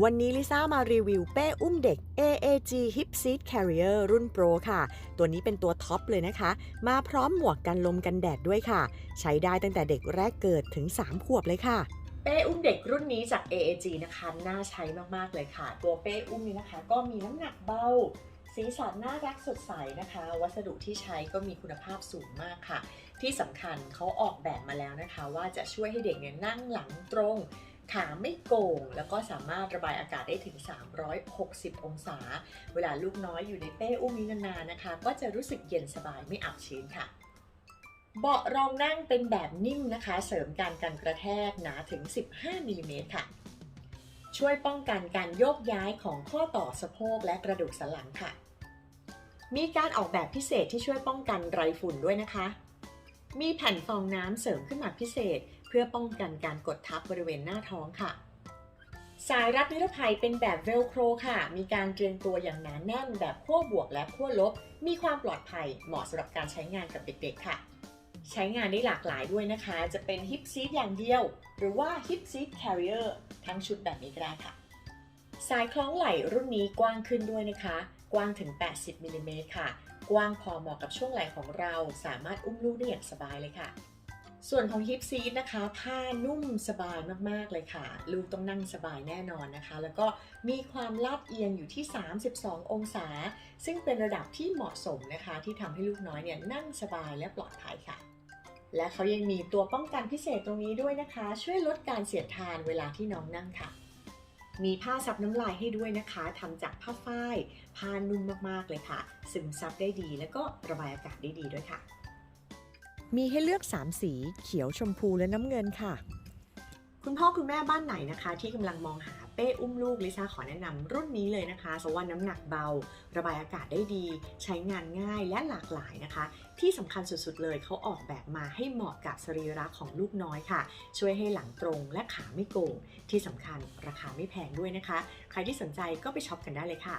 วันนี้ลิซ่ามารีวิวเป้อุ้มเด็ก AAG Hip Seat Carrier รุ่นโปรค่ะ ตัวนี้เป็นตัวท็อปเลยนะคะ มาพร้อมหมวกกันลมกันแดดด้วยค่ะ ใช้ได้ตั้งแต่เด็กแรกเกิดถึง 3 ขวบเลยค่ะ เป้อุ้มเด็กรุ่นนี้จาก AAG นะคะ น่าใช้มาก ๆ เลยค่ะ ตัวเป้อุ้มนี้นะคะ ก็มีน้ำหนักเบาสีสันน่ารักสดใสนะคะ วัสดุที่ใช้ก็มีคุณภาพสูงมากค่ะ ที่สำคัญเขาออกแบบมาแล้วนะคะ ว่าจะช่วยให้เด็กเนี่ยนั่งหลังตรง ขาไม่โก่งแล้วก็สามารถระบายอากาศได้ถึง 360 องศา เวลาลูกน้อยอยู่ในเป้อุ้มนี้นานๆนะคะ ก็จะรู้สึกเย็นสบายไม่อับชื้นค่ะเบาะรองนั่งเป็นแบบนิ่มนะคะ เสริมการกันกระแทกหนาถึง 15มิลลิเมตรค่ะ ช่วยป้องกันการโยกย้ายของข้อต่อสะโพกและกระดูกสันหลังค่ะ มีการออกแบบพิเศษที่ช่วยป้องกันไรฝุ่นด้วยนะคะ มีแผ่นฟองน้ำเสริมขึ้นมาพิเศษ เพื่อป้องกันการกดทับบริเวณหน้าท้องค่ะ สายรัดนิรภัยเป็นแบบเวลโครค่ะ มีการเรียงตัวอย่างหนานแน่นแบบขั้วบวกและขั้วลบ มีความปลอดภัยเหมาะสำหรับการใช้งานกับเด็กๆค่ะ ใช้งานได้หลากหลายด้วยนะคะ จะเป็นฮิปซีทอย่างเดียว หรือว่าฮิปซีทแคริเออร์ทั้งชุดแบบนี้ก็ได้ค่ะ สายคล้องไหล่รุ่นนี้กว้างขึ้นด้วยนะคะ กว้างถึง 80มิลลิเมตรค่ะ กว้างพอเหมาะกับช่วงไหล่ของเรา สามารถอุ้มลูกได้อย่างสบายเลยค่ะ ส่วนของฮิปซีทนะคะ ผ้านุ่มสบายมากๆเลยค่ะ ลูกต้องนั่งสบายแน่นอนนะคะ แล้วก็มีความลาดเอียงอยู่ที่ 32 องศา ซึ่งเป็นระดับที่เหมาะสมนะคะ ที่ทำให้ลูกน้อยเนี่ยนั่งสบายและปลอดภัยค่ะและเขายังมีตัวป้องกันพิเศษตรงนี้ด้วยนะคะ ช่วยลดการเสียดทานเวลาที่น้องนั่งค่ะ มีผ้าซับน้ำลายให้ด้วยนะคะทำจากผ้าฝ้ายผ้านุ่มมากๆเลยค่ะ ซึมซับได้ดีแล้วก็ระบายอากาศได้ดีด้วยค่ะ มีให้เลือก 3 สี เขียวชมพูและน้ำเงินค่ะ คุณพ่อคุณแม่บ้านไหนนะคะ ที่กำลังมองหา เป้อุ้มลูกลิซ่าขอแนะนำรุ่นนี้เลยนะคะเพราะว่าน้ำหนักเบา ระบายอากาศได้ดี ใช้งานง่ายและหลากหลายนะคะ ที่สำคัญสุดๆเลยเขาออกแบบมาให้เหมาะกับสรีระของลูกน้อยค่ะ ช่วยให้หลังตรงและขาไม่โก่งที่สำคัญราคาไม่แพงด้วยนะคะ ใครที่สนใจก็ไปช็อปกันได้เลยค่ะ